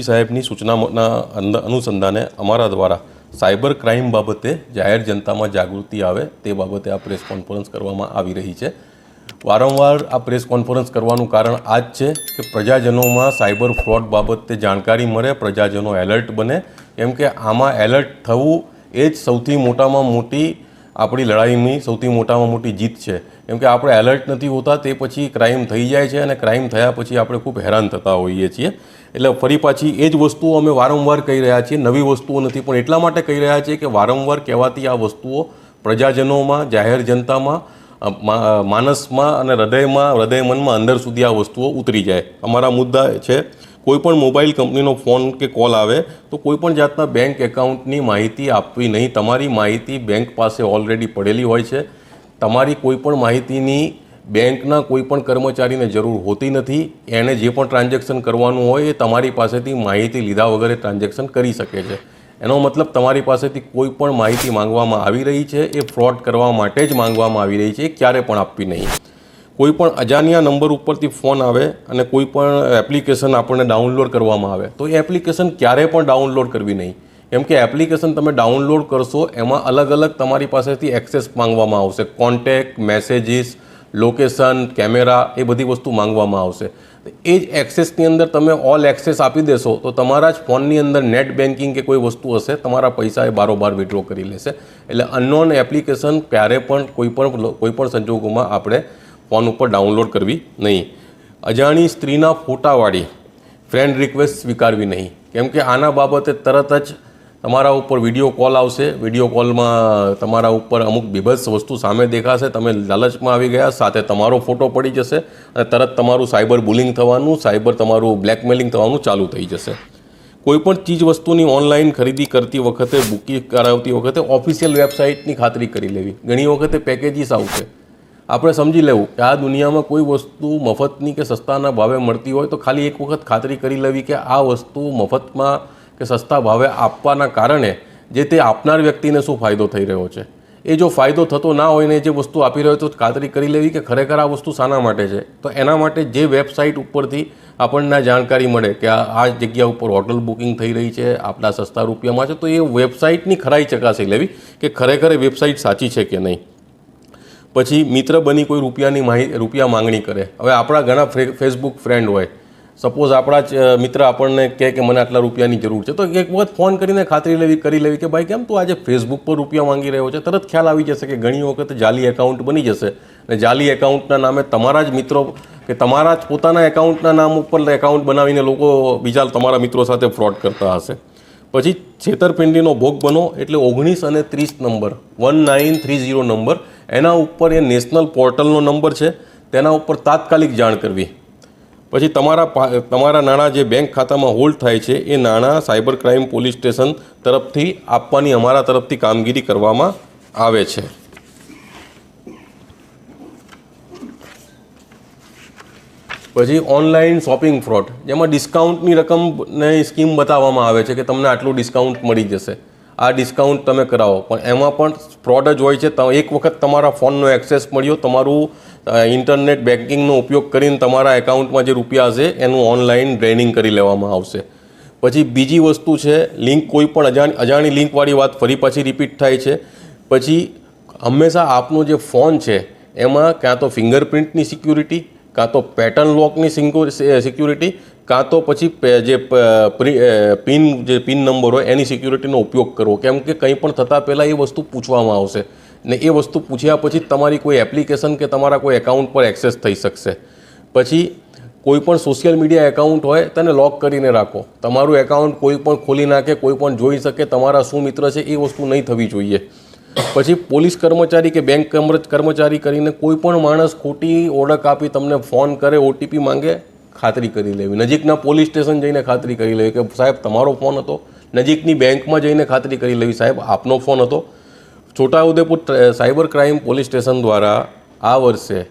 પી સાહેબની સૂચનાના અનુસંધાને અમારા દ્વારા સાયબર ક્રાઇમ બાબતે જાહેર જનતામાં જાગૃતિ આવે તે બાબતે આ પ્રેસ કોન્ફરન્સ કરવામાં આવી રહી છે. વારંવાર આ પ્રેસ કોન્ફરન્સ કરવાનું કારણ આ જ છે કે પ્રજાજનોમાં સાયબર ફ્રોડ બાબતે જાણકારી મળે, પ્રજાજનો એલર્ટ બને. કેમ કે આમાં એલર્ટ થવું એ જ સૌથી મોટામાં મોટી આપણી લડાઈની સૌથી મોટામાં મોટી જીત છે. કેમ કે આપણે એલર્ટ નથી હોતા, તે પછી ક્રાઇમ થઈ જાય છે અને ક્રાઇમ થયા પછી આપણે ખૂબ હેરાન થતા હોઈએ છીએ. એટલે ફરી પાછી એ જ વસ્તુઓ અમે વારંવાર કહી રહ્યા છીએ. નવી વસ્તુઓ નથી, પણ એટલા માટે કહી રહ્યા છીએ કે વારંવાર કહેવાતી આ વસ્તુઓ પ્રજાજનોમાં, જાહેર જનતામાં માનસમાં અને હૃદયમાં હૃદય મનમાં અંદર સુધી આ વસ્તુઓ ઉતરી જાય. અમારા મુદ્દા છે કોઈ પણ મોબાઈલ કંપનીનો ફોન કે કોલ આવે, તો કોઈ પણ જાતના બેંક એકાઉન્ટની માહિતી આપવી નહીં. તમારી માહિતી બેંક પાસે ઓલરેડી પડેલી હોય છે. તમારી કોઈ પણ માહિતીની બેંકના કોઈ પણ કર્મચારીને જરૂર હોતી નથી. એણે જે પણ ટ્રાન્ઝેક્શન કરવાનું હોય, એ તમારી પાસેથી માહિતી લીધા વગર ટ્રાન્ઝેક્શન કરી શકે છે. એનો મતલબ તમારી પાસેથી કોઈ પણ માહિતી માંગવામાં આવી રહી છે. એ ફ્રોડ કરવા માટે જ માંગવામાં આવી રહી છે. ક્યારે પણ આપવી નહીં. કોઈ પણ અજાણ્યા નંબર ઉપરથી ફોન આવે અને કોઈ પણ એપ્લિકેશન આપણને ડાઉનલોડ કરવામાં આવે, તો એ એપ્લિકેશન ક્યારે પણ ડાઉનલોડ કરવી નહીં. કેમ કે એપ્લિકેશન તમે ડાઉનલોડ કરશો, એમાં અલગ અલગ તમારી પાસેથી એક્સેસ માંગવામાં આવશે. કોન્ટેક્ટ, મેસેજીસ, લોકેશન, કેમેરા, એ બધી વસ્તુ માંગવામાં આવશે. એ જ એક્સેસની અંદર તમે ઓલ એક્સેસ આપી દેશો, તો તમારા જ ફોનની અંદર નેટ બેન્કિંગ કે કોઈ વસ્તુ હશે, તમારા પૈસા એ બારોબાર વિડ્રો કરી લેશે. એટલે અનનોન એપ્લિકેશન ક્યારે પણ કોઈ પણ કોઈ પણ સંજોગોમાં આપણે ફોન ઉપર ડાઉનલોડ કરવી નહીં. અજાણી સ્ત્રીના ફોટાવાળી ફ્રેન્ડ રિક્વેસ્ટ સ્વીકારવી નહીં. કેમ કે આના બાબતે તરત જ તમારા ઉપર વીડિયો કોલ આવશે. વીડિયો કોલમાં તમારા ઉપર અમુક બીભત્સ વસ્તુ સામે દેખાશે. તમે લાલચમાં આવી ગયા, સાથે તમારો ફોટો પડી જશે અને તરત તમારું સાયબર બુલિંગ થવાનું સાયબર તમારું બ્લેકમેલિંગ થવાનું ચાલુ થઈ જશે. કોઈપણ ચીજ વસ્તુની ઓનલાઈન ખરીદી કરતી વખતે, બુકિંગ કરાવતી વખતે ઓફિશિયલ વેબસાઇટની ખાતરી કરી લેવી. ઘણી વખતે પેકેજીસ આવશે. આપણે સમજી લેવું કે આ દુનિયામાં કોઈ વસ્તુ મફતની કે સસ્તાના ભાવે મળતી હોય તો ખાલી એક વખત ખાતરી કરી લેવી કે આ વસ્તુ મફતમાં કે સસ્તા ભાવે આપવાના કારણે જે તે આપનાર વ્યક્તિને શું ફાયદો થઈ રહ્યો છે? એ જો ફાયદો થતો ના હોય ને જે વસ્તુ આપી રહ્યો તો ખાતરી કરી લેવી કે ખરેખર આ વસ્તુ શાના માટે છે? તો એના માટે જે વેબસાઇટ ઉપરથી આપણને જાણકારી મળે કે આ આ જગ્યા ઉપર હોટલ બુકિંગ થઈ રહી છે, આપણા સસ્તા રૂપિયામાં છે, તો એ વેબસાઇટની ખરાઈ ચકાસી લેવી કે ખરેખર એ વેબસાઇટ સાચી છે કે નહીં? પછી મિત્ર બની કોઈ રૂપિયાની માહિતી રૂપિયા માંગણી કરે. હવે આપણા ઘણા ફેસબુક ફ્રેન્ડ હોય. સપોઝ આપણા જ મિત્ર આપણને કહે કે મને આટલા રૂપિયાની જરૂર છે. તો એક વખત ફોન કરીને ખાતરી લેવી, કરી લેવી કે ભાઈ કેમ તું આજે ફેસબુક પર રૂપિયા માંગી રહ્યો છે? તરત ખ્યાલ આવી જશે કે ઘણી વખત જાલી એકાઉન્ટ બની જશે. અને જાલી એકાઉન્ટના નામે તમારા જ મિત્રો, કે તમારા જ પોતાના એકાઉન્ટના નામ ઉપર એકાઉન્ટ બનાવીને લોકો બીજા તમારા મિત્રો સાથે ફ્રોડ કરતા હશે. પછી છેતરપિંડીનો ભોગ બનો એટલે ઓગણીસ અને ત્રીસ number. One nine three zero number. એના ઉપર એ નેશનલ પોર્ટલનો નંબર છે, તેના ઉપર તાત્કાલિક જાણ કરવી. પછી તમારા તમારા નાણાં જે બેંક ખાતામાં હોલ્ડ થાય છે, એ નાણાં સાયબર ક્રાઇમ પોલીસ સ્ટેશન તરફથી આપવાની અમારા તરફથી કામગીરી કરવામાં આવે છે. પછી ઓનલાઈન શોપિંગ ફ્રોડ, જેમાં ડિસ્કાઉન્ટની રકમને સ્કીમ બતાવવામાં આવે છે કે તમને આટલું ડિસ્કાઉન્ટ મળી જશે. આ ડિસ્કાઉન્ટ તમે કરાવો. પણ એમાં પણ ફ્રોડ જ હોય છે. એક વખત તમારા ફોનનો એક્સેસ મળ્યો, તમારું ઇન્ટરનેટ બેન્કિંગનો ઉપયોગ કરીને તમારા એકાઉન્ટમાં જે રૂપિયા હશે, એનું ઓનલાઈન ડ્રેનિંગ કરી લેવામાં આવશે. પછી બીજી વસ્તુ છે લિંક કોઈ પણ અજાણી અજાણી લિંકવાળી વાત ફરી પાછી રિપીટ થાય છે. પછી હંમેશા આપનો જે ફોન છે, એમાં ક્યાં તો ફિંગરપ્રિન્ટની સિક્યુરિટી કાં તો પેટર્ન લોકની સિક્યુરિટી કાં તો પછી જે પિન જે પિન નંબર હોય, એની સિક્યુરિટીનો ઉપયોગ કરવો. કેમ કે કંઈ પણ થતાં પહેલાં એ વસ્તુ પૂછવામાં આવશે. ને એ વસ્તુ પૂછ્યા પછી તમારી કોઈ એપ્લિકેશન કે તમારા કોઈ એકાઉન્ટ પર એક્સેસ થઈ શકશે. પછી કોઈ પણ સોશિયલ મીડિયા એકાઉન્ટ હોય, તેને લોક કરીને રાખો. તમારું એકાઉન્ટ કોઈ પણ ખોલી નાખે, કોઈ પણ જોઈ શકે, તમારા શું મિત્ર છે, એ વસ્તુ નહીં થવી જોઈએ. પછી પોલીસ કર્મચારી કે બેંક કર્મ- કર્મચારી કરીને કોઈ પણ માણસ ખોટી ઓળખ આપી તમને ફોન કરે ઓટીપી માંગે, ખાતરી કરી લેવી. નજીકના પોલીસ સ્ટેશન જઈને ખાતરી કરી લેવી કે સાહેબ, તમારો ફોન હતો. નજીકની બેંકમાં જઈને ખાતરી કરી લેવી, સાહેબ, આપનો ફોન હતો. Chhota Udepur cyber crime police station દ્વારા આ વર્ષે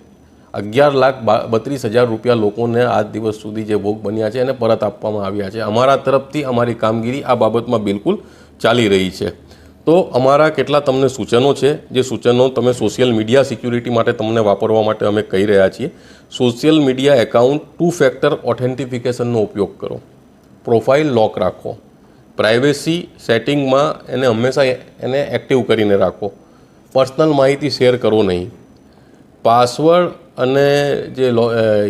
અગિયાર લાખ બત્રીસ હજાર રૂપિયા લોકોને આજ દિવસ સુધી જે ભોગ બન્યા છે એને પરત આપવામાં આવ્યા છે. અમારા તરફથી અમારી કામગીરી આ બાબતમાં બિલકુલ ચાલી રહી છે. તો અમારા કેટલા તમને સૂચનો છે? જે સૂચનો તમે સોશિયલ મીડિયા સિક્યુરિટી માટે તમને વાપરવા માટે અમે કહી રહ્યા છીએ. Social media account two factor ઓથેન્ટિફિકેશનનો ઉપયોગ કરો. પ્રોફાઇલ લોક રાખો. પ્રાઇવેસી સેટિંગમાં એને હંમેશા એને એક્ટિવ કરીને રાખો. પર્સનલ માહિતી શેર કરો નહીં. પાસવર્ડ અને જે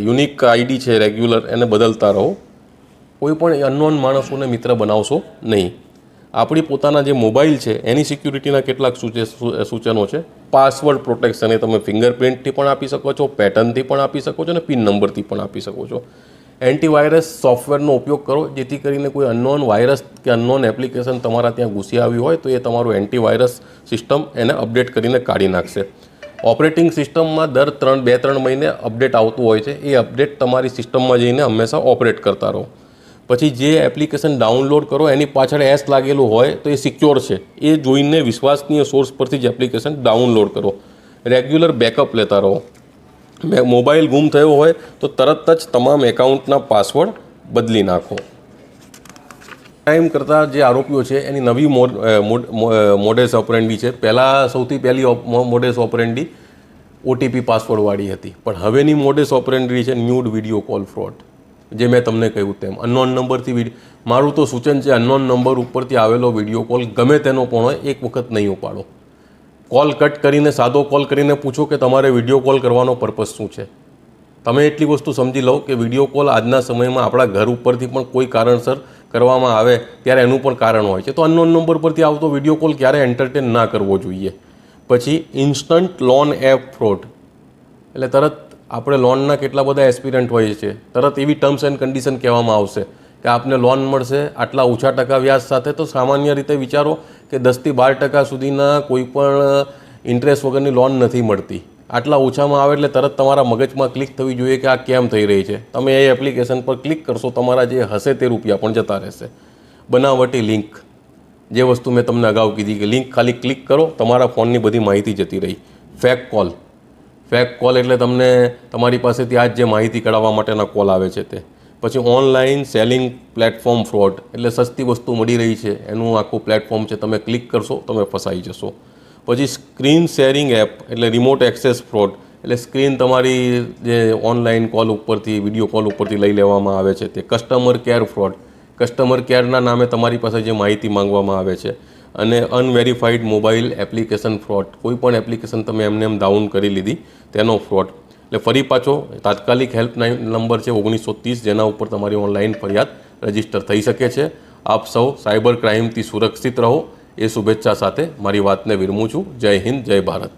યુનિક આઈડી છે રેગ્યુલર એને બદલતા રહો. કોઈ પણ અનનોન માણસોને મિત્ર બનાવશો નહીં. આપણી પોતાના જે મોબાઈલ છે, એની સિક્યુરિટીના કેટલાક સૂચનો છે. પાસવર્ડ પ્રોટેક્શન એ તમે ફિંગરપ્રિન્ટથી પણ આપી શકો છો, પેટર્નથી પણ આપી શકો છો અને પિન નંબરથી પણ આપી શકો છો. એન્ટીવાયરસ સોફ્ટવેરનો ઉપયોગ કરો, જેથી કરીને કોઈ અનનોન વાયરસ કે અનનોન એપ્લિકેશન તમારા ત્યાં ઘૂસી આવી હોય, તો એ તમારું એન્ટીવાયરસ સિસ્ટમ એને અપડેટ કરીને કાઢી નાખશે. ઓપરેટિંગ સિસ્ટમમાં દર ત્રણ, બે, ત્રણ મહિને અપડેટ આવતું હોય છે. એ અપડેટ તમારી સિસ્ટમમાં જઈને હંમેશા ઓપરેટ કરતા રહો. પછી જે એપ્લિકેશન ડાઉનલોડ કરો, એની પાછળ એસ લાગેલું હોય, તો એ સિક્યોર છે. એ જોઈને વિશ્વાસનીય સોર્સ પરથી જ એપ્લિકેશન ડાઉનલોડ કરો. રેગ્યુલર બેકઅપ લેતા રહો. મોબાઈલ ગુમ થયો હોય, તો તરત જ તમામ એકાઉન્ટના પાસવર્ડ બદલી નાખો. ક્રાઇમ કરતા જે આરોપીઓ છે, એની નવી મોડેસ ઓપરેન્ડી છે. પહેલાં સૌથી પહેલી મોડેસ ઓપરેન્ડી ઓટીપી પાસવર્ડવાળી હતી. પણ હવેની મોડેસ ઓપરેન્ડી છે ન્યૂડ વીડિયો કોલ ફ્રોડ. જે મેં તમને કહ્યું તેમ. અનનોન નંબરથી મારું તો સૂચન છે અનનોન નંબર ઉપરથી આવેલો વીડિયો કોલ ગમે તેનો પણ હોય, એક વખત નહીં ઉપાડો. કોલ કટ કરીને, સાદો કોલ કરીને પૂછો કે તમારે વીડિયો કોલ કરવાનો પર્પઝ શું છે. તમે એટલી વસ્તુ સમજી લો કે વીડિયો કોલ આજના સમયમાં આપણા ઘર ઉપરથી પણ કોઈ કારણસર કરવામાં આવે ત્યારે એનું પણ કારણ હોય છે. તો અનનોન નંબર પરથી આવતો વીડિયો કોલ ક્યારે એન્ટરટેન ના કરવો જોઈએ? પછી ઇન્સ્ટન્ટ લોન એપ ફ્રોડ એટલે તરત આપણે લોનના કેટલા બધા એસ્પિરન્ટ હોઈએ છીએ. તરત એવી ટર્મ્સ એન્ડ કન્ડિશન કહેવામાં આવશે કે આપને લોન મળશે આટલા ઓછા ટકા વ્યાજ સાથે. તો સામાન્ય રીતે વિચારો કે દસથી બાર ટકા સુધીના કોઈ પણ ઇન્ટરેસ્ટ વગરની લોન નથી મળતી. આટલા ઓછામાં આવે એટલે તરત તમારા મગજમાં ક્લિક થવી જોઈએ કે આ કેમ થઈ રહી છે. તમે એ એપ્લિકેશન પર ક્લિક કરશો, તમારા જે હશે તે રૂપિયા પણ જતા રહેશે. બનાવટી લિંક જે વસ્તુ મેં તમને અગાઉ કીધી કે લિંક ખાલી ક્લિક કરો, તમારા ફોનની બધી માહિતી જતી રહી. ફેક કોલ ફેક કોલ એટલે તમને તમારી પાસેથી આ જે માહિતી કઢાવવા માટેના કોલ આવે છે તે. પછી ઓનલાઈન સેલિંગ પ્લેટફોર્મ ફ્રોડ એટલે સસ્તી વસ્તુ મળી રહી છે. એનું આખું પ્લેટફોર્મ છે, તમે ક્લિક કરશો, તમે ફસાઈ જશો. પછી સ્ક્રીન શેરિંગ એપ એટલે રિમોટ એક્સેસ ફ્રોડ એટલે સ્ક્રીન તમારી જે ઓનલાઈન કોલ ઉપરથી વીડિયો કોલ ઉપરથી લઈ લેવામાં આવે છે તે. કસ્ટમર કેર ફ્રોડ કસ્ટમર કેરના નામે તમારી પાસે જે માહિતી માંગવામાં આવે છે. અને અનવેરિફાઈડ મોબાઈલ એપ્લિકેશન ફ્રોડ કોઈ પણ એપ્લિકેશન તમે એમને એમ ડાઉન કરી લીધી, તેનો ફ્રોડ એટલે ફરી પાછો, તાત્કાલિક હેલ્પલાઇન નંબર છે ઓગણીસો ત્રીસ, જેના ઉપર તમારી ઓનલાઈન ફરિયાદ રજિસ્ટર થઈ શકે છે. આપ સૌ સાયબર ક્રાઇમથી સુરક્ષિત રહો. એ શુભેચ્છા સાથે મારી વાતને વિરમું છું. જય હિન્દ, જય ભારત.